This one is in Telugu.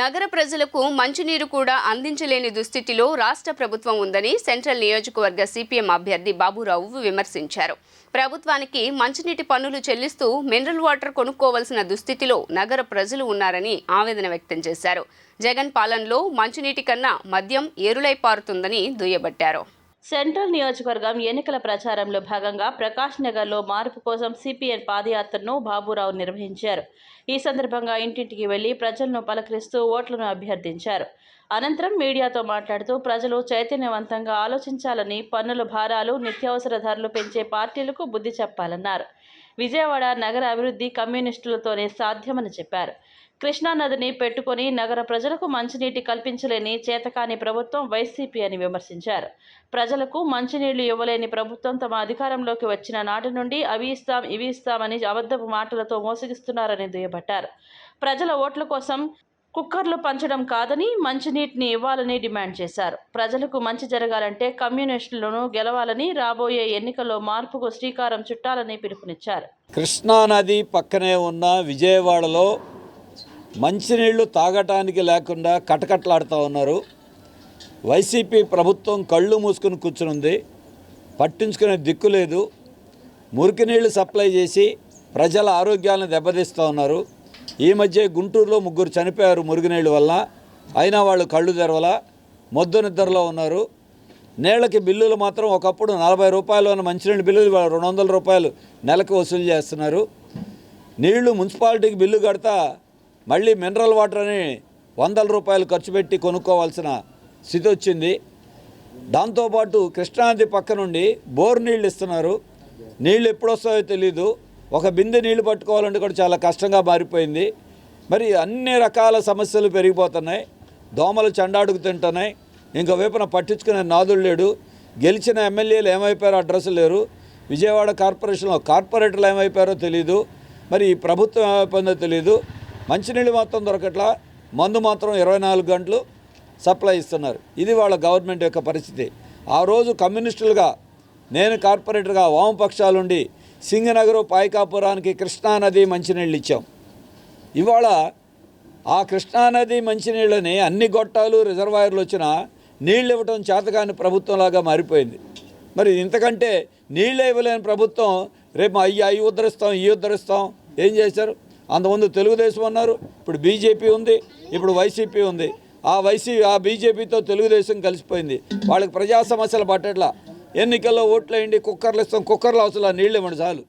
నగర ప్రజలకు మంచినీరు కూడా అందించలేని దుస్థితిలో రాష్ట్ర ప్రభుత్వం ఉందని సెంట్రల్ నియోజకవర్గ సిపిఎం అభ్యర్థి బాబురావు విమర్శించారు. ప్రభుత్వానికి మంచినీటి పన్నులు చెల్లిస్తూ మినరల్ వాటర్ కొనుక్కోవలసిన దుస్థితిలో నగర ప్రజలు ఉన్నారని ఆవేదన వ్యక్తం చేశారు. జగన్ పాలనలో మంచినీటి కన్నా మద్యం ఏరులై పారుతుందని దుయ్యబట్టారు. సెంట్రల్ నియోజకవర్గం ఎన్నికల ప్రచారంలో భాగంగా ప్రకాష్ నగర్లో మార్పు కోసం సిపిఎన్ పాదయాత్రను బాబురావు నిర్వహించారు. ఈ సందర్భంగా ఇంటింటికి వెళ్ళి ప్రజలను పలకరిస్తూ ఓట్లను అభ్యర్థించారు. అనంతరం మీడియాతో మాట్లాడుతూ ప్రజలు చైతన్యవంతంగా ఆలోచించాలని పన్నుల భారాలు నిత్యావసర ధరలు పెంచే పార్టీలకు బుద్ధి చెప్పాలన్నారు. విజయవాడ నగర అభివృద్ధి కమ్యూనిస్టులతోనే సాధ్యమని చెప్పారు. కృష్ణానదిని పెట్టుకొని నగర ప్రజలకు మంచినీటి కల్పించలేని చేతకాని ప్రభుత్వం వైసీపీ అని విమర్శించారు. ప్రజలకు మంచినీళ్ళు ఇవ్వలేని ప్రభుత్వం తమ అధికారంలోకి వచ్చిన నాటి నుండి అవి ఇస్తాం ఇవి ఇస్తామని అబద్ధపు మాటలతో మోసగిస్తున్నారని దుయ్యబట్టారు. ప్రజల ఓట్ల కోసం కుక్కర్లు పంచడం కాదని మంచినీటిని ఇవ్వాలని డిమాండ్ చేశారు. ప్రజలకు మంచి జరగాలంటే కమ్యూనిస్టులను గెలవాలని రాబోయే ఎన్నికల్లో మార్పుకు శ్రీకారం చుట్టాలని పిలుపునిచ్చారు. కృష్ణానది పక్కనే ఉన్న విజయవాడలో మంచినీళ్ళు తాగటానికి లేకుండా కటకట్లాడుతూ ఉన్నారు. వైసీపీ ప్రభుత్వం కళ్ళు మూసుకుని కూర్చునుంది. పట్టించుకునే దిక్కు లేదు. మురికి నీళ్ళు సప్లై చేసి ప్రజల ఆరోగ్యాలను దెబ్బతీస్తూ ఉన్నారు. ఈ మధ్య గుంటూరులో ముగ్గురు చనిపోయారు మురుగునీళ్ళ వల్ల. అయినా వాళ్ళు కళ్ళు తెరవల. మొద్దు నిద్రలో ఉన్నారు. నీళ్ళకి బిల్లులు మాత్రం ఒకప్పుడు నలభై రూపాయలు ఉన్న మంచినీళ్ళ బిల్లులు రెండు వందల రూపాయలు నెలకు వసూలు చేస్తున్నారు. నీళ్ళు మున్సిపాలిటీకి బిల్లు కడతా మళ్ళీ మినరల్ వాటర్ అని వందల రూపాయలు ఖర్చు పెట్టి కొనుక్కోవాల్సిన స్థితి వచ్చింది. దాంతోపాటు కృష్ణానది పక్క నుండి బోర్ నీళ్ళు ఇస్తున్నారు. నీళ్ళు ఎప్పుడొస్తాయో తెలీదు. ఒక బిందె నీళ్ళు పట్టుకోవాలంటే కూడా చాలా కష్టంగా మారిపోయింది. మరి అన్ని రకాల సమస్యలు పెరిగిపోతున్నాయి. దోమలు చెండాడుకు తింటున్నాయి. ఇంకో వైపున పట్టించుకునే నాదుడు లేడు. గెలిచిన ఎమ్మెల్యేలు ఏమైపోయారో అడ్రస్ లేరు. విజయవాడ కార్పొరేషన్లో కార్పొరేటర్లు ఏమైపోయారో తెలియదు మరి ప్రభుత్వం ఏమైపోయిందో తెలియదు మంచినీళ్ళు మాత్రం దొరకట్లా. మందు మాత్రం ఇరవై నాలుగు గంటలు సప్లై ఇస్తున్నారు. ఇది వాళ్ళ గవర్నమెంట్ యొక్క పరిస్థితి. ఆ రోజు కమ్యూనిస్టులుగా నేను కార్పొరేటర్గా వామపక్షాలుండి సింగనగరు పాయకాపురానికి కృష్ణానది మంచినీళ్ళు ఇచ్చాం. ఇవాళ ఆ కృష్ణానది మంచినీళ్ళని అన్ని గొట్టాలు రిజర్వాయర్లు వచ్చినా నీళ్ళు ఇవ్వటం చేతకాని ప్రభుత్వంలాగా మారిపోయింది. మరి ఇంతకంటే నీళ్ళు ఇవ్వలేని ప్రభుత్వం రేపు అయ్యి అవి ఉద్ధరిస్తాం ఈ ఉద్ధరిస్తాం. ఏం చేశారు? అంతకుముందు తెలుగుదేశం అన్నారు ఇప్పుడు బీజేపీ ఉంది ఇప్పుడు వైసీపీ ఉంది. ఆ వైసీ ఆ బీజేపీతో తెలుగుదేశం కలిసిపోయింది. వాళ్ళకి ప్రజా సమస్యలు పట్టట్లా ఎన్నికల్లో ఓట్లు వేయండి కుక్కర్లు ఇస్తాం కుక్కర్లు అవసరం నీళ్ళు ఇవ్వండి చాలు.